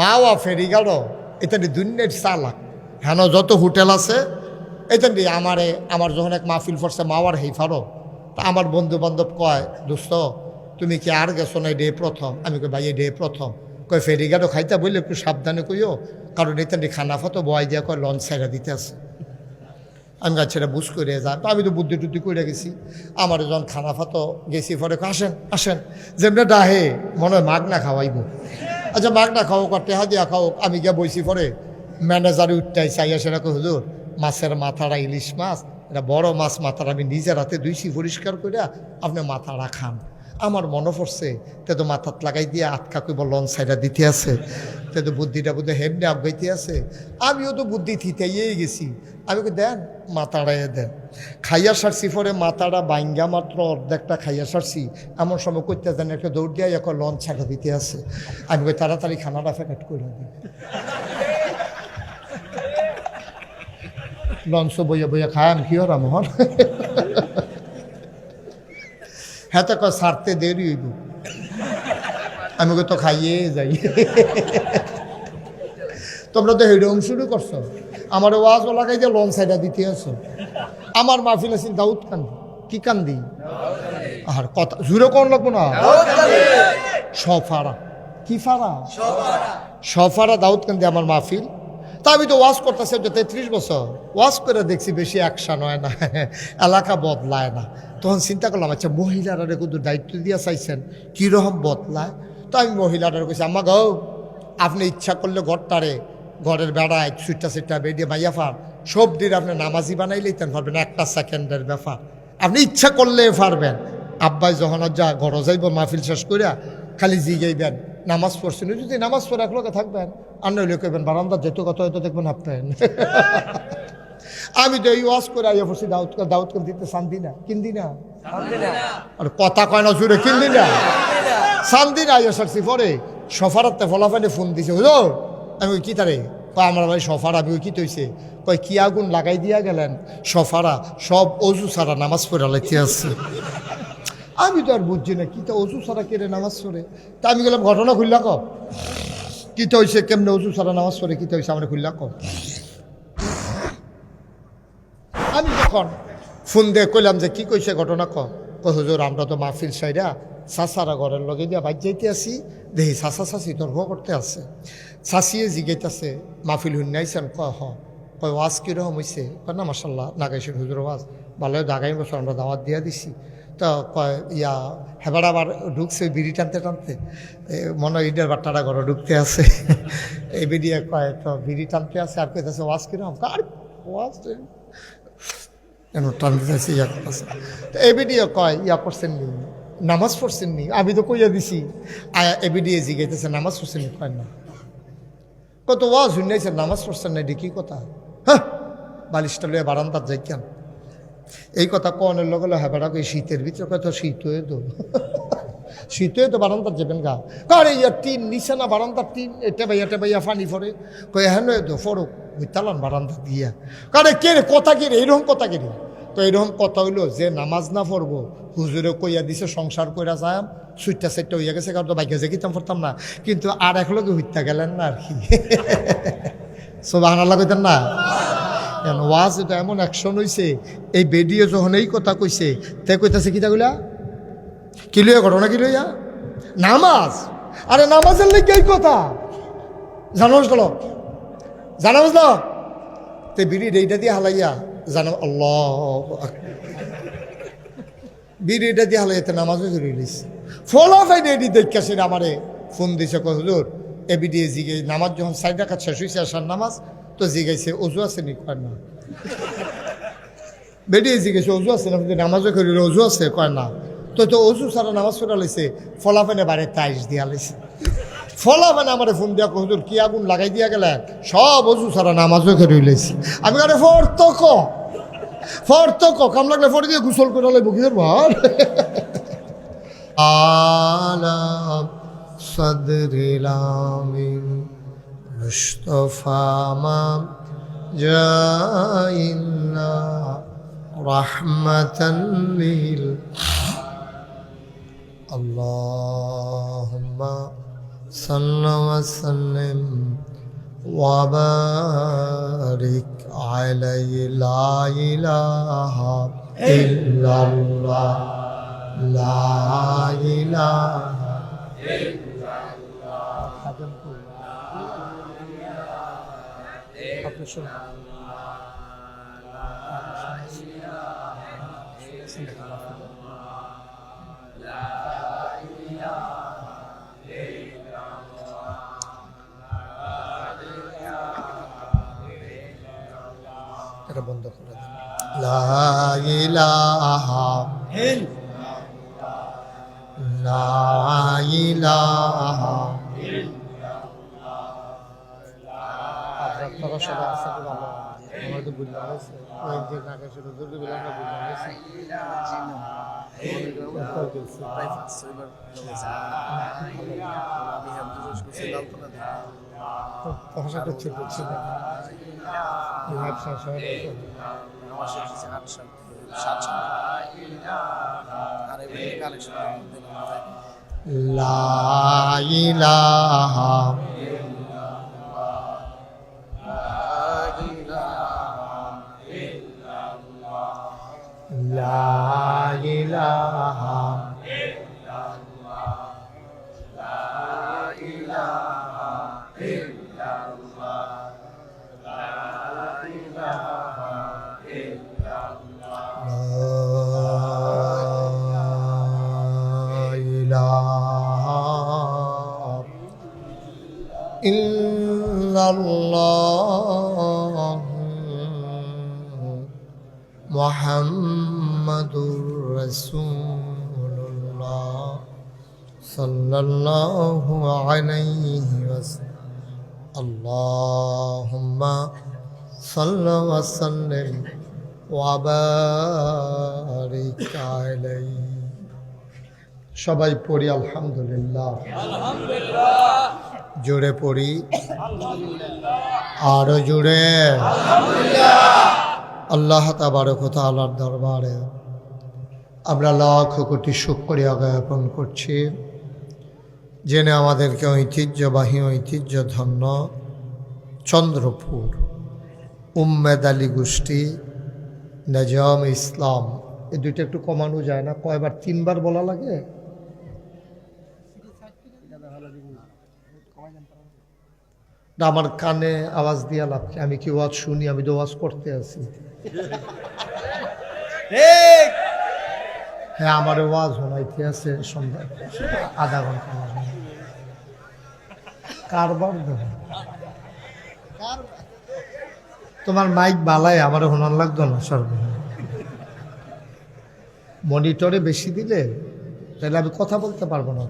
মাওয়া ফেরি গেল এটা দুনিয়ার চালাক। হেন যত হোটেল আছে এটা দিয়ে আমারে, আমার যখন এক মাহফিল পড়ছে মাওয়ার হেইফারও তা আমার বন্ধু বান্ধব কয়, দোস্ত, তুমি কি আর গেছো না ডে প্রথম? আমি কই, ভাই ডে প্রথম। কয় ফেরি গেল, খাইতে বললে একটু সাবধানে কইও, কারণ এটা দিয়ে খানা ফতো বয় দিয়া কয়, লঞ্চ সাইডা দিতে আছে। আমি গাছ ছেড়ে বুঝ করে যা। তো আমি তো বুদ্ধি টুদ্ধি করে গেছি। আমার যখন খানা ফাতো গেছি, পরে আসেন আসেন। যেমনি ডাহে, মনে হয় মাগ না খাওয়াইব। আচ্ছা মাগ না খাও টেহা দিয়া খাও, আমি গিয়া বইছি পরে। ম্যানেজারে উঠটাই চাইয়া সেটা হুজুর, মাছের মাথাটা ইলিশ মাছ, এটা বড় মাছ, মাথাটা আমি নিজের হাতে দুইছি পরিষ্কার করিয়া আপনি মাথাটা খান। আমার মনে পড়ছে, তে তো মাথাত লাগাই দিয়ে আটকা কইব, লঞ্চ সাইডা দিতে আছে। তে তো বুদ্ধিটা বুদ্ধি হেমনে আবগাইতে আছে। আমিও তো বুদ্ধি থিতাইয়েই গেছি। আমি দেন মাথাটাই দেন। খাইয়া সারছি পরে মাথাটা বাইঙ্গা মাত্র অর্ধেকটা খাইয়া সারছি। এমন সময় করতে দেন একটা দৌড় দিয়ে এখন লঞ্চ ছাড়া দিতে আছে। আমি কই, তাড়াতাড়ি খানাটা প্যাকেট করে দিই লঞ্চ বইয়া বইয়া খায় আমি কি হরাম হন হ্যাঁ তো সারতে দেরি হইব। আমি তো খাইয়ে যাই। তোমরা তো হেডম শুরু করছ। আমার ওয়াজ লাগাই যে লঞ্চ সাইডা দিতে আছো আমার মাহফিল আছে দাউদ কান্দি। কি কান্দি? আর কথা, জুড়ে কোন লাগবো না? সফারা। কি ফারা? সফারা দাউদ কান্দি আমার মাহফিল। তা আমি তো ওয়াজ করতেছি তো তেত্রিশ বছর। ওয়াজ করে দেখছি বেশি একশা নয় না। এলাকা বদলায় না। তখন চিন্তা করলাম আচ্ছা মহিলারা কিন্তু দায়িত্ব দিয়া চাইছেন? কীরকম বদলায়? তো আমি মহিলারা কইছি, আম্মা গাও আপনি ইচ্ছা করলে ঘরটারে ঘরের বেড়ায় সুইটা সুইটা বেরিয়ে মাইয়া ফার। সব দিন আপনি নামাজি বানাইলেই তেন পারবেন একটা সেকেন্ডের ব্যাপার। আপনি ইচ্ছা করলে পারবেন। আব্বাই যখন যা ঘর যাইব মাহফিল শেষ করিয়া খালি জিগাইবেন নামাজ পড়ছেন যদি নামাজ পড়ে এক লোকে থাকবেন। আর নইলে কইবেন বারান্দা যেত কত হয়তো দেখবেন আপনার আমি তো এই ওয়াজ করে আইয়া পড়ছি দাউদ দাউদ করে দিতে শান্তি না কিনদি না? আর কথা কয় না জুড়ে কিনলি না? শান্তি না। আইয়া সারছি পরে সফারাতে ফলাফানে ফোন দিছে বুঝো আমি কি তারে? কয়, আমার ভাই সফার আমি কি তৈছে? কয়, কি আগুন লাগাই দিয়া গেলেন? সফারা, সব অজু সারা নামাজ পড়ে লাইতে আছে। আমি তো আর বুঝছি না, কি তো অজু সারা কেড়ে নামাজ পড়ে? তা আমি গেলাম, ঘটনা খুললা ক কি তো হয়েছে কেমনে অজু সারা নামাজ পড়ে, কি তো হয়েছে আমরা খুললা ক আমি তখন ফোন দিয়ে কইলাম যে, কি কইছে ঘটনা ক হুজুর, আমরা তো মাহফিল সাইডা সাসারা ঘরের লগে দিয়া বাইর যাইতে আসি দেখি সাসা সাসি তর্ক করতে আছে। সাসিয়ে জিগাইতেছে, মাহফিল হুন্নাইছেন ক হ। কয় ওয়াজ কীরকম হয়েছে কয়, না মাসাল্লাহ নাগাইছেন হুজুর ওয়াজ ভালো আগামী বছর আমরা দাওয়াত দিয়া দিছি। তো কয়, ইয়া হেবার আবার ঢুকছে বিড়ি টানতে টানতে। মনে হয় ইডের বাট্টারা ঘরে ঢুকতে আছে। এই বিড়িয়ে কয়, তো বিড়ি টানতে আছে। আর কইতেছে ওয়াজ কীরকম কার ওয়াজ টানতে চাইছে ইয়া করতেছে তো এবিডিও কয়, ইয়া করছেন নামাজ পড়ছেন নি আমি তো কইয়া দিছি, আয়া এবিডিএ জিগাইতেছে, নামাজ পড়ছেন নি কয় না। কত ওয়াজ শুনাইছে, নামাজ পড়ছেন না কি কথা? হ্যাঁ বালিশটা লইয়া বারান্দার যাই কেন এই কথা কনের লগে লগে হেবাটা কই শীতের ভিতরে কত শীত হয়ে তো। শীত হয়ে তো বারান্দার যাবেন গা। কারে ইয়া টিন নিচে না বারান্দার টিন? এটা ভাইয়া এটা ভাইয়া ফানি ফরে। কই হ্যাঁ নয় তো, ফরক, ওই তালান বারান্দা দিয়া কারে কে কথা কে রে? এইরকম কথা কে রে? তো এইরকম কথা হইল যে নামাজ না পড়ব, হুজুরে কইয়া দিছে, সংসার কইরা যায় সুইটটা সেটটা হইয়া গেছে, কারণ তো বাইকে যে কিতাম পড়তাম না। কিন্তু আর এক লগে হইতা গেলেন না আর কি। সোবাহ আল্লাহ কইতেন না। কেন, ওয়াজ এটা এমন অ্যাকশন হইছে, এই বেডিও যখন এই কথা কইছে, তে কইতাছে কিতাগুলা কি লইয়া ঘটনা কি লইয়া? নামাজ। আরে নামাজের লেগে এই কথা। জানো গেল জানা বুঝলো? তে বিড়ি এইটা দিয়ে হালাইয়া জানো, আল্লাহ বিড়ি এটা দিয়ে হালাইয়াতে নামাজও ধরে লিস ফলা ফাইন এডি দেখছে আমারে ফোন দিছে, কয়, হুজুর এবি দিয়ে জিগে নামাজ যখন সাইড রাখা শেষ হয়েছে আসার নামাজ, তো জিগাইছে অজু আছে নি? কয়, না। বেরিয়ে জিজ্ঞেস অজু আছে না? নামাজও করি অজু আছে। কয়, না। তো তো অজু সারা নামাজ পড়া লাইছে ফলাফেনে বাড়ির টাইস দিয়া লাইছে। ফলাফেনে আমার ফোন দিয়া কহুদুর কি আগুন লাগাই দিয়া গেলে সব অজু সারা নামাজও করে লাইছে। আমি কারে ফর্ত ক। ফর্ত ক কাম লাগলে ফর দিয়ে গোসল করে লাগবো কি ভার আলাম সদরিলামিন মুস্তফা মাম جائنا رحمة لل اللهم صل وسلم وبارك علي لا إله إلا الله لا إله إلا الله. لا إله إلا الله. এটা বন্ধ করে দেন। লা ইলাহা আপনারা সবাই আশা করি আমার তো বুঝতে পারছে ওই যে কাকা শুরু দুর্গ বিল আমরা বুঝতে পারছি ভাষাটা ছোট ব্যবসা সবাই লা ইলাহা লা ইলাহা إلا الله محمد رسول الله صلى الله عليه وسلم اللهم صل وسلم وبارك عليه সবাই পড়ি আলহামদুলিল্লাহ জোরে পড়ি। আরও জোরে আল্লাহ তাবারক তালার দরবারে আমরা লক্ষ কোটি শুক্রিয়া জ্ঞাপন করছি। জেনে আমাদেরকে ঐতিহ্যবাহী ঐতিহ্য ধন্য চন্দ্রপুর উম্মেদ আলী গোষ্ঠী, নাজাম ইসলাম। এই দুইটা একটু কমানো যায় না, কয়বার, তিনবার বলা লাগে? আমার কানে আওয়াজ দিয়া লাভ আমি কি ওয়াজ শুনি? আমি তো ওয়াজ করতে আছি। হ্যাঁ আমার ওয়াজ শোনাইতে আছে সন্ধ্যা আধা ঘণ্টা। কারবার তোমার মাইক বালাই আমার শোনার লাগতো না সর্ব মনিটরে বেশি দিলে তাহলে আমি কথা বলতে পারব না।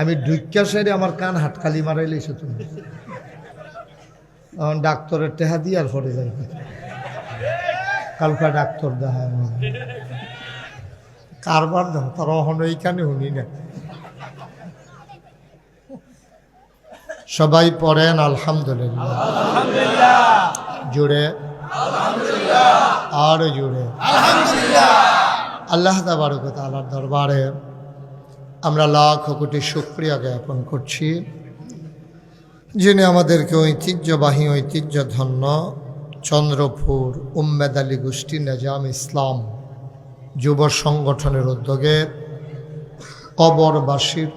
আমি ঢুকিয়া সাইডে আমার কান হাটকালি মারাইলেছো তুমি। এখন ডাক্তারের টেহা দিয়ে আর পরে যাই। কালকা ডাক্তার আমার কারবার দেন তার অহন এইখানে শুনি না। সবাই পড়েন আলহামদুলিল্লাহ। জুড়ে। আর জুড়ে। আল্লাহ তাবারকত আল্লাহর দরবারে আমরা লাখ কোটি শুক্রিয়া জ্ঞাপন করছি। যিনি আমাদেরকে ঐতিহ্যবাহী ঐতিহ্য ধন্য চন্দ্রপুর উম্মেদ আলী গোষ্ঠী নেজাম ইসলাম যুব সংগঠনের উদ্যোগে কবরবাসীর।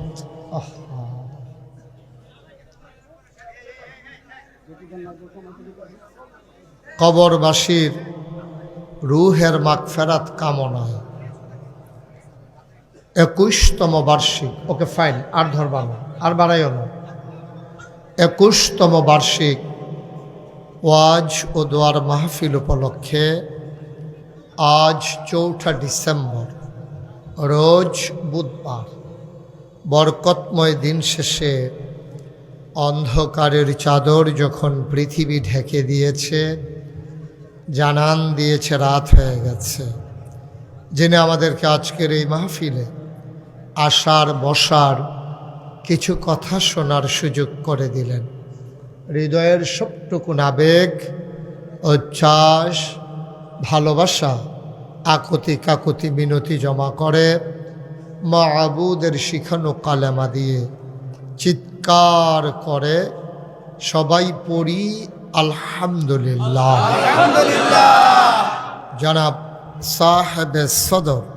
কবরবাসীর রুহের মাগফেরাত কামনায় একুশতম বার্ষিক ওকে ফাইন আর ধরবানো আর বাড়াইও না একুশতম বার্ষিক ওয়াজ ও দোয়ার মাহফিল উপলক্ষে আজ চৌঠা ডিসেম্বর, রোজ বুধবার, বরকতময় দিন শেষে অন্ধকারের চাদর যখন পৃথিবী ঢেকে দিয়েছে, জানান দিয়েছে রাত হয়ে গেছে। জেনে আমাদেরকে আজকের এই মাহফিলে আসার, বসার কিছু কথা শোনার সুযোগ করে দিলেন। হৃদয়ের সবটুকুন আবেগ উচ্ছ্বাস ভালোবাসা আকুতি কাকুতি মিনতি জমা করে মা আবুদের শিখানো কালেমা দিয়ে চিৎকার করে সবাই পড়ি আলহামদুলিল্লাহ। জনাব সাহেব সদর।